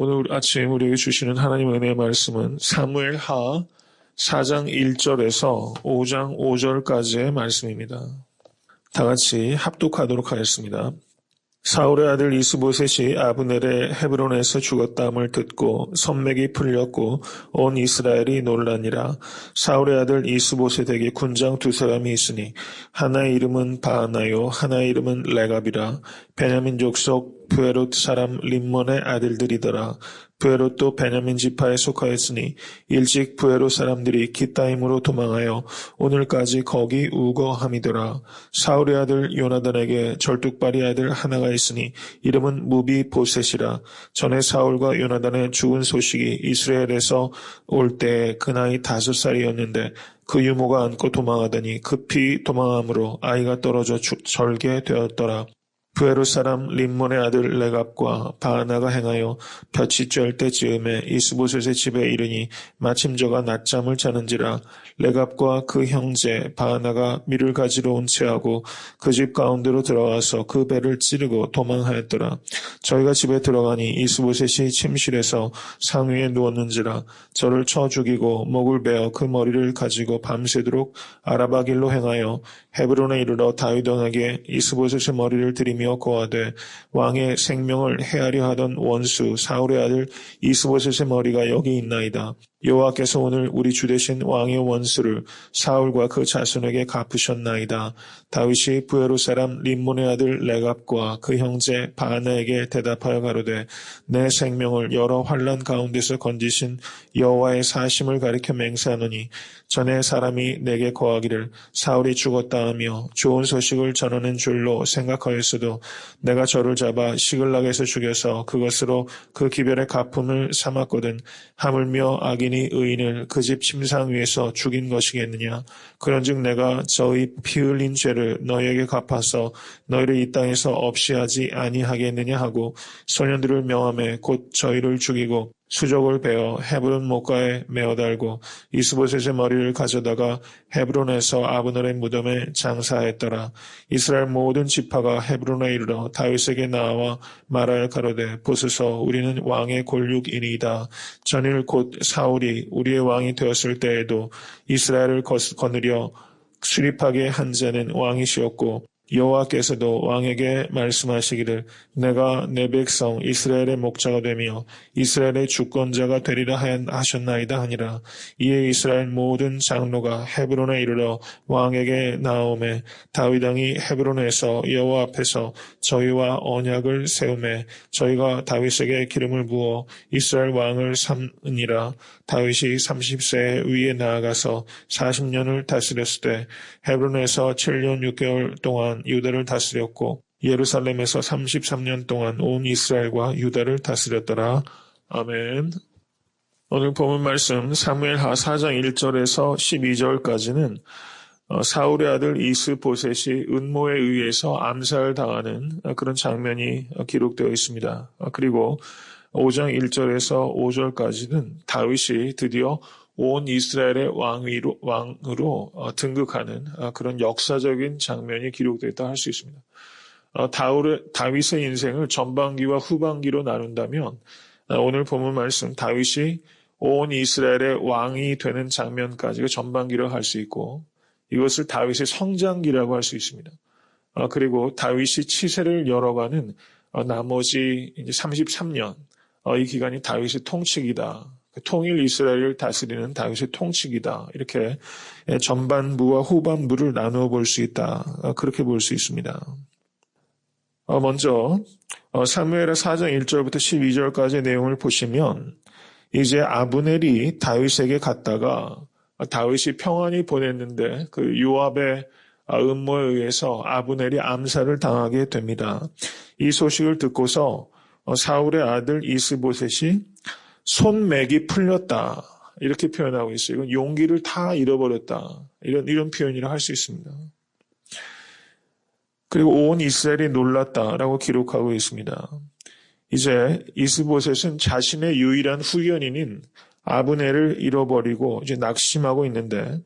오늘 아침 우리에게 주시는 하나님 은혜의 말씀은 사무엘 하 4장 1절에서 5장 5절까지의 말씀입니다. 다 같이 합독하도록 하겠습니다. 사울의 아들 이스보셋이 아브넬의 헤브론에서 죽었다함을 듣고 선맥이 풀렸고 온 이스라엘이 놀라니라 사울의 아들 이스보셋에게 군장 두 사람이 있으니 하나의 이름은 바하나요 하나의 이름은 레갑이라 베냐민 족속 부에롯 사람 림몬의 아들들이더라 부에롯도 베냐민 지파에 속하였으니 일찍 부에롯 사람들이 기타임으로 도망하여 오늘까지 거기 우거함이더라. 사울의 아들 요나단에게 절뚝발이 아들 하나가 있으니 이름은 무비 보셋이라. 전에 사울과 요나단의 죽은 소식이 이스라엘에서 올 때에 그 나이 다섯 살이었는데 그 유모가 안고 도망하더니 급히 도망함으로 아이가 떨어져 죽- 절게 되었더라. 부에로 사람 림몬의 아들 레갑과 바하나가 행하여 볕이 쬐을 때 즈음에 이스보셋의 집에 이르니 마침 저가 낮잠을 자는지라 레갑과 그 형제 바하나가 밀을 가지러 온 채하고 그 집 가운데로 들어가서 그 배를 찌르고 도망하였더라. 저희가 집에 들어가니 이스보셋이 침실에서 상위에 누웠는지라 저를 쳐 죽이고 목을 베어 그 머리를 가지고 밤새도록 아라바 길로 행하여 헤브론에 이르러 다윗 왕에게 이스보셋의 머리를 들이며 고하되 왕의 생명을 해하려 하던 원수 사울의 아들 이스보셋의 머리가 여기 있나이다. 여호와께서 오늘 우리 주 대신 왕의 원수를 사울과 그 자손에게 갚으셨나이다. 다윗이 부에로 사람 림몬의 아들 레갑과 그 형제 바나에게 대답하여 가로되 내 생명을 여러 환란 가운데서 건지신 여호와의 사심을 가리켜 맹세하노니 전에 사람이 내게 거하기를 사울이 죽었다 하며 좋은 소식을 전하는 줄로 생각하였어도 내가 저를 잡아 시글락에서 죽여서 그것으로 그 기별의 가품을 삼았거든 하물며 악인 이 의인을 그 집 침상 위에서 죽인 것이겠느냐? 그런즉 내가 저의 피 흘린 죄를 너희에게 갚아서 너희를 이 땅에서 없이 하지 아니하겠느냐? 하고 소년들을 명함에 곧 저희를 죽이고 수족을 베어 헤브론 목가에 메어 달고 이스보셋의 머리를 가져다가 헤브론에서 아브넬의 무덤에 장사했더라. 이스라엘 모든 지파가 헤브론에 이르러 다윗에게 나와 말하여 가로되 보소서 우리는 왕의 골육이니이다. 전일 곧 사울이 우리의 왕이 되었을 때에도 이스라엘을 거- 거느려 수립하게 한 자는 왕이시었고 여호와께서도 왕에게 말씀하시기를 내가 내 백성 이스라엘의 목자가 되며 이스라엘의 주권자가 되리라 하셨나이다 하니라. 이에 이스라엘 모든 장로가 헤브론에 이르러 왕에게 나오매 다윗 왕이 헤브론에서 여호와 앞에서 저희와 언약을 세우매 저희가 다윗에게 기름을 부어 이스라엘 왕을 삼으니라 다윗이 30세 위에 나아가서 40년을 다스렸을 때 헤브론에서 7년 6개월 동안 유다를 다스렸고 예루살렘에서 33년 동안 온 이스라엘과 유다를 다스렸더라. 아멘. 오늘 본문 말씀 사무엘하 4장 1절에서 12절까지는 어, 사울의 아들 이스보셋이 은모에 의해서 암살당하는 어, 그런 장면이 어, 기록되어 있습니다. 어, 그리고 5장 1절에서 5절까지는 다윗이 드디어 온 이스라엘의 왕위로, 왕으로 어, 등극하는 어, 그런 역사적인 장면이 기록되었다 할 수 있습니다. 어, 다윗의 인생을 전반기와 후반기로 나눈다면 어, 오늘 본문 말씀 다윗이 온 이스라엘의 왕이 되는 장면까지가 전반기로 할수 있고 이것을 다윗의 성장기라고 할 수 있습니다. 어, 그리고 다윗이 치세를 열어가는 어, 나머지 이제 33년 어, 이 기간이 다윗의 통치기다. 통일 이스라엘을 다스리는 다윗의 통치기다. 이렇게 예, 전반부와 후반부를 나누어 볼 수 있다. 어, 그렇게 볼 수 있습니다. 어, 먼저 어, 사무엘의 4장 1절부터 12절까지의 내용을 보시면 이제 아브넬이 다윗에게 갔다가 어, 다윗이 평안히 보냈는데 그 요압의 어, 음모에 의해서 아브넬이 암살을 당하게 됩니다. 이 소식을 듣고서 어, 사울의 아들 이스보셋이 손맥이 풀렸다. 이렇게 표현하고 있어요. 이건 용기를 다 잃어버렸다. 이런, 이런 표현이라 할 수 있습니다. 그리고 온 이스라엘이 놀랐다라고 기록하고 있습니다. 이제 이스보셋은 자신의 유일한 후견인인 아브넬을 잃어버리고 이제 낙심하고 있는데 어,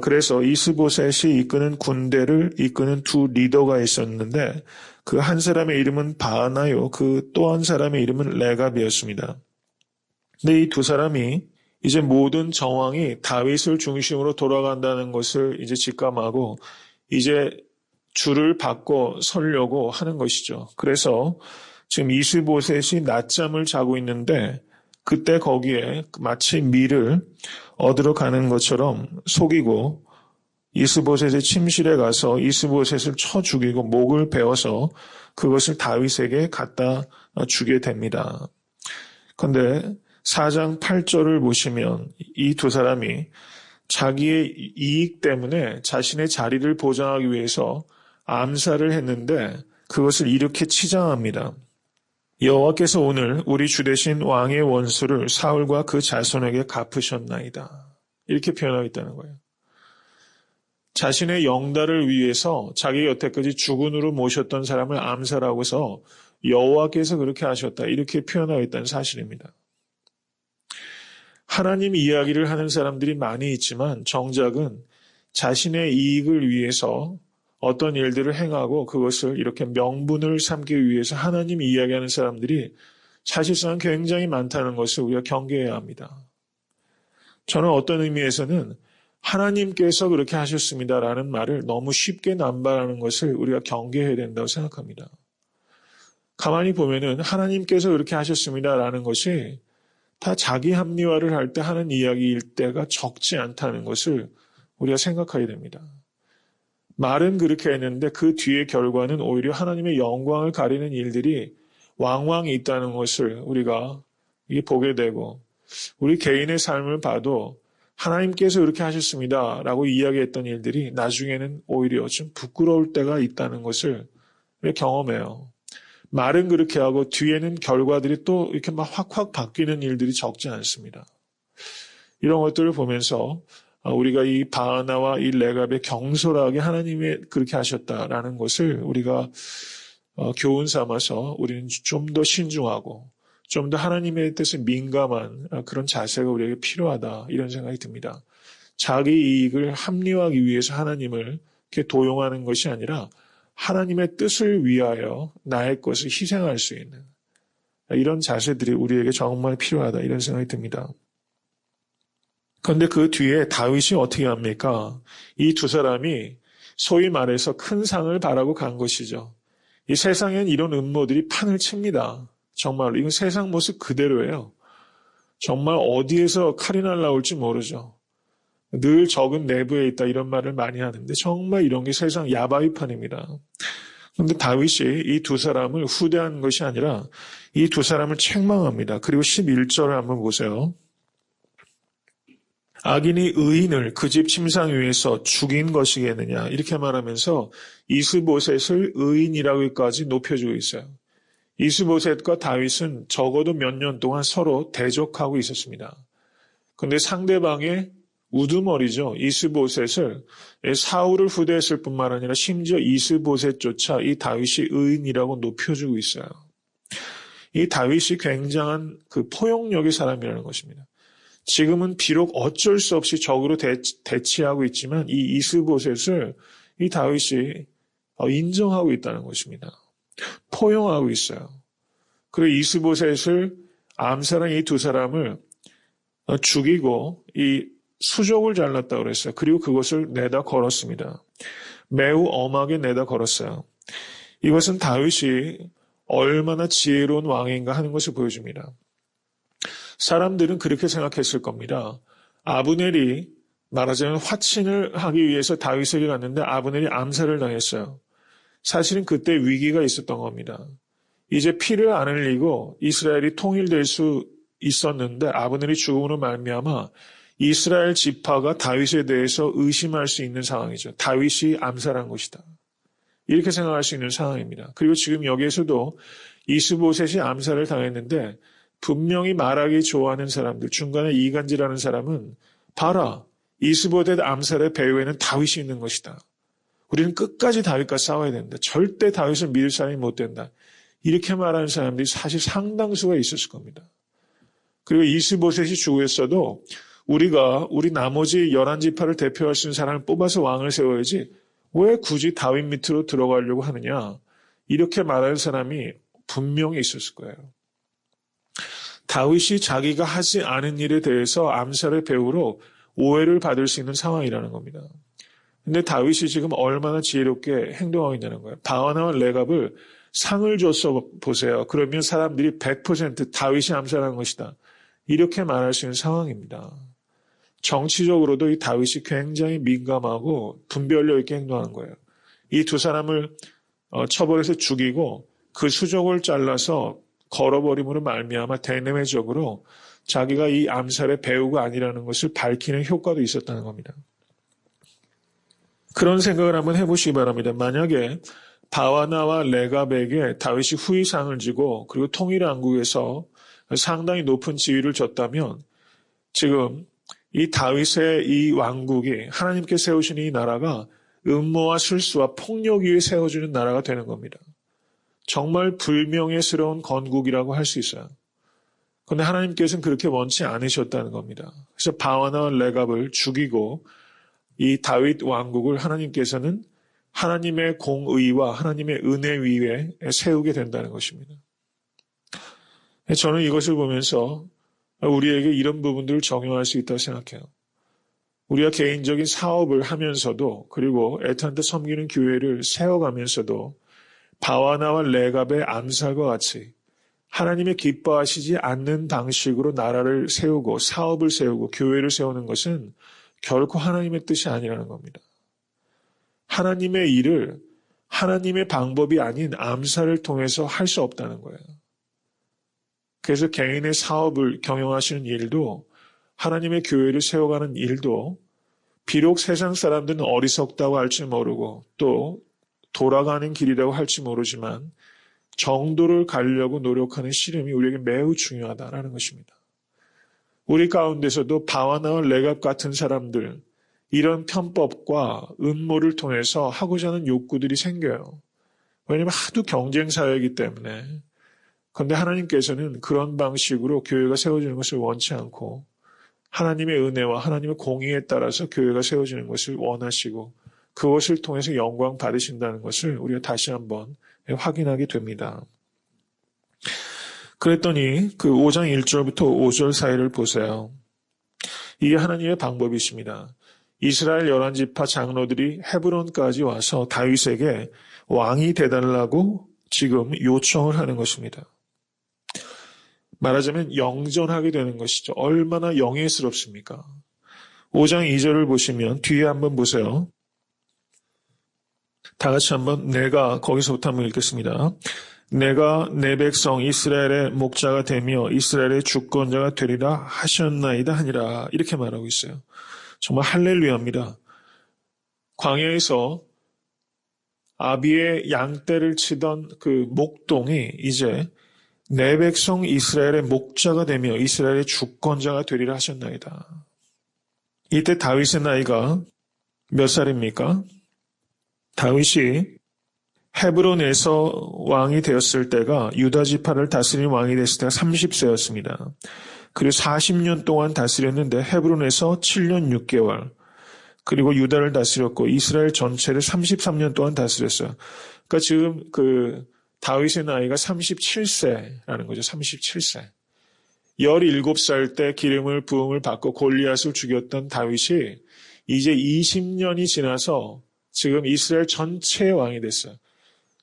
그래서 이스보셋이 이끄는 군대를 이끄는 두 리더가 있었는데 그 한 사람의 이름은 바하나요. 그 또 한 사람의 이름은 레갑이었습니다. 근데 이 두 사람이 이제 모든 정황이 다윗을 중심으로 돌아간다는 것을 이제 직감하고 이제 줄을 바꿔 서려고 하는 것이죠. 그래서 지금 이스보셋이 낮잠을 자고 있는데 그때 거기에 마치 밀을 얻으러 가는 것처럼 속이고 이스보셋의 침실에 가서 이스보셋을 쳐 죽이고 목을 베어서 그것을 다윗에게 갖다 주게 됩니다. 그런데 4장 8절을 보시면 이 두 사람이 자기의 이익 때문에 자신의 자리를 보장하기 위해서 암살을 했는데 그것을 이렇게 치장합니다. 여호와께서 오늘 우리 주 대신 왕의 원수를 사울과 그 자손에게 갚으셨나이다. 이렇게 표현하고 있다는 거예요. 자신의 영달을 위해서 자기 여태까지 주군으로 모셨던 사람을 암살하고서 여호와께서 그렇게 하셨다. 이렇게 표현하고 있다는 사실입니다. 하나님 이야기를 하는 사람들이 많이 있지만 정작은 자신의 이익을 위해서 어떤 일들을 행하고 그것을 이렇게 명분을 삼기 위해서 하나님 이야기하는 사람들이 사실상 굉장히 많다는 것을 우리가 경계해야 합니다. 저는 어떤 의미에서는 하나님께서 그렇게 하셨습니다라는 말을 너무 쉽게 남발하는 것을 우리가 경계해야 된다고 생각합니다. 가만히 보면은 하나님께서 그렇게 하셨습니다라는 것이 다 자기 합리화를 할 때 하는 이야기일 때가 적지 않다는 것을 우리가 생각해야 됩니다. 말은 그렇게 했는데 그 뒤의 결과는 오히려 하나님의 영광을 가리는 일들이 왕왕 있다는 것을 우리가 보게 되고 우리 개인의 삶을 봐도 하나님께서 이렇게 하셨습니다. 라고 이야기했던 일들이 나중에는 오히려 좀 부끄러울 때가 있다는 것을 경험해요. 말은 그렇게 하고 뒤에는 결과들이 또 이렇게 막 확확 바뀌는 일들이 적지 않습니다. 이런 것들을 보면서 우리가 이 바하나와 이 레갑의 경솔하게 하나님이 그렇게 하셨다라는 것을 우리가 어, 교훈 삼아서 우리는 좀 더 신중하고 좀 더 하나님의 뜻에 민감한 그런 자세가 우리에게 필요하다 이런 생각이 듭니다. 자기 이익을 합리화하기 위해서 하나님을 이렇게 도용하는 것이 아니라 하나님의 뜻을 위하여 나의 것을 희생할 수 있는 이런 자세들이 우리에게 정말 필요하다 이런 생각이 듭니다. 그런데 그 뒤에 다윗이 어떻게 합니까? 이 두 사람이 소위 말해서 큰 상을 바라고 간 것이죠. 이 세상엔 이런 음모들이 판을 칩니다. 정말 이건 세상 모습 그대로예요. 정말 어디에서 칼이 날라올지 모르죠. 늘 적은 내부에 있다 이런 말을 많이 하는데 정말 이런 게 세상 야바이판입니다. 그런데 다윗이 이 두 사람을 후대한 것이 아니라 이 두 사람을 책망합니다. 그리고 11절을 한번 보세요. 악인이 의인을 그 집 침상 위에서 죽인 것이겠느냐 이렇게 말하면서 이스보셋을 의인이라고까지 높여주고 있어요. 이스보셋과 다윗은 적어도 몇 년 동안 서로 대적하고 있었습니다. 그런데 상대방의 우두머리죠. 이스보셋을 사울을 후대했을 뿐만 아니라 심지어 이스보셋조차 이 다윗이 의인이라고 높여주고 있어요. 이 다윗이 굉장한 그 포용력의 사람이라는 것입니다. 지금은 비록 어쩔 수 없이 적으로 대, 대치 하고 있지만 이 이스보셋을 이 다윗이 어, 인정하고 있다는 것입니다. 포용하고 있어요. 그리고 이스보셋을 암살한 이 두 사람을 어, 죽이고 이 수족을 잘랐다고 그랬어요. 그리고 그것을 내다 걸었습니다. 매우 엄하게 내다 걸었어요. 이것은 다윗이 얼마나 지혜로운 왕인가 하는 것을 보여줍니다. 사람들은 그렇게 생각했을 겁니다. 아브넬이 말하자면 화친을 하기 위해서 다윗에게 갔는데 아브넬이 암살을 당했어요. 사실은 그때 위기가 있었던 겁니다. 이제 피를 안 흘리고 이스라엘이 통일될 수 있었는데 아브넬이 죽음으로 말미암아 이스라엘 지파가 다윗에 대해서 의심할 수 있는 상황이죠. 다윗이 암살한 것이다. 이렇게 생각할 수 있는 상황입니다. 그리고 지금 여기에서도 이스보셋이 암살을 당했는데 분명히 말하기 좋아하는 사람들, 중간에 이간질하는 사람은 봐라. 이스보셋 암살의 배후에는 다윗이 있는 것이다. 우리는 끝까지 다윗과 싸워야 된다. 절대 다윗을 믿을 사람이 못 된다. 이렇게 말하는 사람들이 사실 상당수가 있었을 겁니다. 그리고 이스보셋이 죽었어도 우리가 우리 나머지 열한 지파를 대표할 수 있는 사람을 뽑아서 왕을 세워야지 왜 굳이 다윗 밑으로 들어가려고 하느냐? 이렇게 말할 사람이 분명히 있었을 거예요. 다윗이 자기가 하지 않은 일에 대해서 암살의 배후로 오해를 받을 수 있는 상황이라는 겁니다. 근데 다윗이 지금 얼마나 지혜롭게 행동하고 있냐는 거예요. 바와나와 레갑을 상을 줬어 보세요. 그러면 사람들이 100% 다윗이 암살한 것이다. 이렇게 말할 수 있는 상황입니다. 정치적으로도 이 다윗이 굉장히 민감하고 분별력 있게 행동한 거예요. 이 두 사람을 어, 처벌해서 죽이고 그 수족을 잘라서 걸어버림으로 말미암아 대내외적으로 자기가 이 암살의 배우가 아니라는 것을 밝히는 효과도 있었다는 겁니다. 그런 생각을 한번 해보시기 바랍니다. 만약에 바와나와 레갑에게 다윗이 후위상을 지고 그리고 통일왕국에서 상당히 높은 지위를 줬다면 지금 이 다윗의 이 왕국이 하나님께 세우신 이 나라가 음모와 실수와 폭력 위에 세워주는 나라가 되는 겁니다. 정말 불명예스러운 건국이라고 할 수 있어요. 그런데 하나님께서는 그렇게 원치 않으셨다는 겁니다. 그래서 바와나 레갑을 죽이고 이 다윗 왕국을 하나님께서는 하나님의 공의와 하나님의 은혜 위에 세우게 된다는 것입니다. 저는 이것을 보면서 우리에게 이런 부분들을 적용할 수 있다고 생각해요. 우리가 개인적인 사업을 하면서도 그리고 애타한테 섬기는 교회를 세워가면서도 바와나와 레갑의 암살과 같이 하나님의 기뻐하시지 않는 방식으로 나라를 세우고 사업을 세우고 교회를 세우는 것은 결코 하나님의 뜻이 아니라는 겁니다. 하나님의 일을 하나님의 방법이 아닌 암살을 통해서 할 수 없다는 거예요. 그래서 개인의 사업을 경영하시는 일도 하나님의 교회를 세워가는 일도 비록 세상 사람들은 어리석다고 할지 모르고 또 돌아가는 길이라고 할지 모르지만 정도를 가려고 노력하는 씨름이 우리에게 매우 중요하다라는 것입니다. 우리 가운데서도 바와나와 레갑 같은 사람들 이런 편법과 음모를 통해서 하고자 하는 욕구들이 생겨요. 왜냐하면 하도 경쟁 사회이기 때문에. 그런데 하나님께서는 그런 방식으로 교회가 세워지는 것을 원치 않고 하나님의 은혜와 하나님의 공의에 따라서 교회가 세워지는 것을 원하시고 그것을 통해서 영광 받으신다는 것을 우리가 다시 한번 확인하게 됩니다. 그랬더니 그 5장 1절부터 5절 사이를 보세요. 이게 하나님의 방법이십니다. 이스라엘 열한 지파 장로들이 헤브론까지 와서 다윗에게 왕이 되달라고 지금 요청을 하는 것입니다. 말하자면 영전하게 되는 것이죠. 얼마나 영예스럽습니까? 5장 2절을 보시면 뒤에 한번 보세요. 다 같이 한번 내가 거기서부터 한번 읽겠습니다. 내가 내 백성 이스라엘의 목자가 되며 이스라엘의 주권자가 되리라 하셨나이다 하니라 이렇게 말하고 있어요. 정말 할렐루야입니다. 광야에서 아비의 양떼를 치던 그 목동이 이제 내 백성 이스라엘의 목자가 되며 이스라엘의 주권자가 되리라 하셨나이다. 이때 다윗의 나이가 몇 살입니까? 다윗이 헤브론에서 왕이 되었을 때가 유다 지파를 다스린 왕이 됐을 때가 30세였습니다. 그리고 40년 동안 다스렸는데 헤브론에서 7년 6개월 그리고 유다를 다스렸고 이스라엘 전체를 33년 동안 다스렸어요. 그러니까 지금 그 다윗의 나이가 37세라는 거죠. 37세. 17살 때 기름을 부음을 받고 골리앗을 죽였던 다윗이 이제 20년이 지나서 지금 이스라엘 전체의 왕이 됐어요.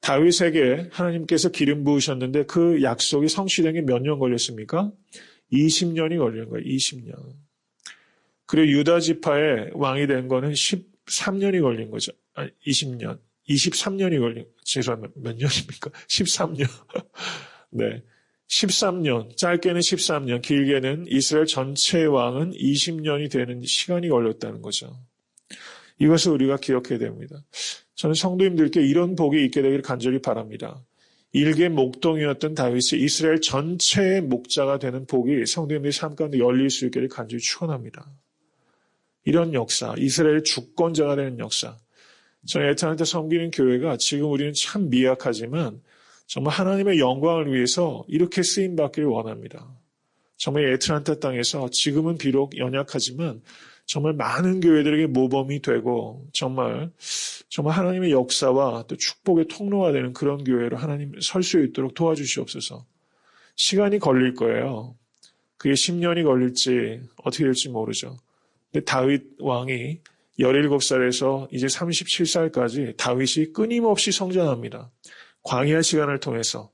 다윗에게 하나님께서 기름 부으셨는데 그 약속이 성취된 게 몇 년 걸렸습니까? 20년이 걸린 거예요. 20년. 그리고 유다 지파의 왕이 된 거는 13년이 걸린 거죠. 아니, 20년. 23년이 걸린, 죄송합니다. 몇 년입니까? 13년. 네. 13년, 짧게는 13년, 길게는 이스라엘 전체의 왕은 20년이 되는 시간이 걸렸다는 거죠. 이것을 우리가 기억해야 됩니다. 저는 성도님들께 이런 복이 있게 되기를 간절히 바랍니다. 일개 목동이었던 다윗이 이스라엘 전체의 목자가 되는 복이 성도님들의 삶 가운데 열릴 수 있기를 간절히 축원합니다. 이런 역사, 이스라엘 주권자가 되는 역사. 저는 에탄한테 섬기는 교회가 지금 우리는 참 미약하지만 정말 하나님의 영광을 위해서 이렇게 쓰임 받기를 원합니다. 정말 에트란타 땅에서 지금은 비록 연약하지만 정말 많은 교회들에게 모범이 되고 정말 정말 하나님의 역사와 또 축복의 통로가 되는 그런 교회로 하나님 설 수 있도록 도와주시옵소서. 시간이 걸릴 거예요. 그게 10년이 걸릴지 어떻게 될지 모르죠. 근데 다윗 왕이 17살에서 이제 37살까지 다윗이 끊임없이 성장합니다. 광야 시간을 통해서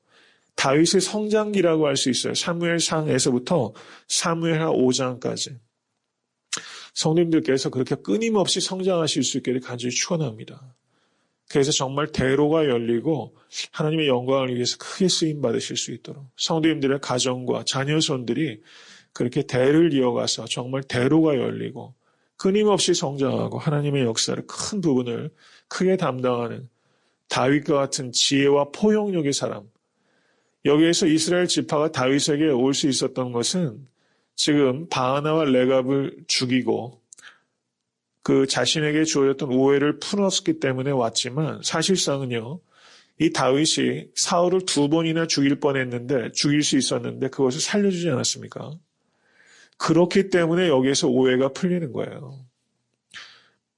다윗의 성장기라고 할 수 있어요. 사무엘상에서부터 사무엘하 5장까지. 성님들께서 그렇게 끊임없이 성장하실 수 있기를 간절히 축원합니다. 그래서 정말 대로가 열리고 하나님의 영광을 위해서 크게 쓰임 받으실 수 있도록 성도님들의 가정과 자녀손들이 그렇게 대를 이어가서 정말 대로가 열리고 끊임없이 성장하고 하나님의 역사를 큰 부분을 크게 담당하는 다윗과 같은 지혜와 포용력의 사람. 여기에서 이스라엘 지파가 다윗에게 올 수 있었던 것은 지금 바하나와 레갑을 죽이고 그 자신에게 주어졌던 오해를 풀었기 때문에 왔지만 사실상은요, 이 다윗이 사울을 두 번이나 죽일 뻔했는데 죽일 수 있었는데 그것을 살려주지 않았습니까? 그렇기 때문에 여기에서 오해가 풀리는 거예요.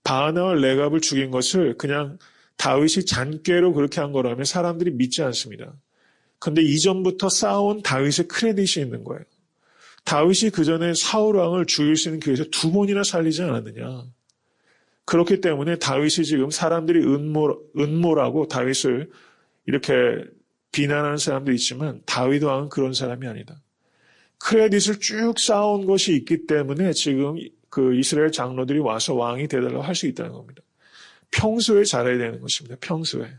바하나와 레갑을 죽인 것을 그냥 다윗이 잔꾀로 그렇게 한 거라면 사람들이 믿지 않습니다. 근데 이전부터 쌓아온 다윗의 크레딧이 있는 거예요. 다윗이 그 전에 사울 왕을 죽일 수 있는 기회에서 두 번이나 살리지 않았느냐. 그렇기 때문에 다윗이 지금 사람들이 은모, 은모라고 다윗을 이렇게 비난하는 사람도 있지만 다윗 왕은 그런 사람이 아니다. 크레딧을 쭉 쌓아온 것이 있기 때문에 지금 그 이스라엘 장로들이 와서 왕이 되달라고 할 수 있다는 겁니다. 평소에 잘해야 되는 것입니다. 평소에.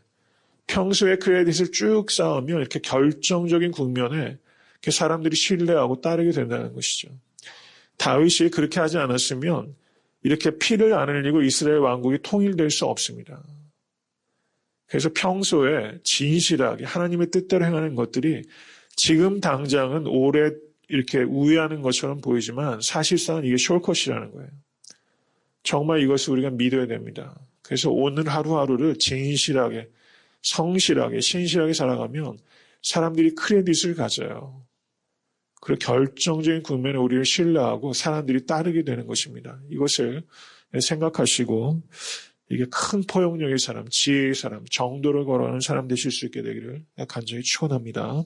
평소에 크레딧을 쭉 쌓으면 이렇게 결정적인 국면에 이렇게 사람들이 신뢰하고 따르게 된다는 것이죠. 다윗이 그렇게 하지 않았으면 이렇게 피를 안 흘리고 이스라엘 왕국이 통일될 수 없습니다. 그래서 평소에 진실하게 하나님의 뜻대로 행하는 것들이 지금 당장은 오래 이렇게 우회하는 것처럼 보이지만 사실상은 이게 숄컷이라는 거예요. 정말 이것을 우리가 믿어야 됩니다. 그래서 오늘 하루하루를 진실하게, 성실하게, 신실하게 살아가면 사람들이 크레딧을 가져요. 그리고 결정적인 국면에 우리를 신뢰하고 사람들이 따르게 되는 것입니다. 이것을 생각하시고 이게 큰 포용력의 사람, 지혜의 사람, 정도를 걸어가는 사람 되실 수 있게 되기를 간절히 축원합니다.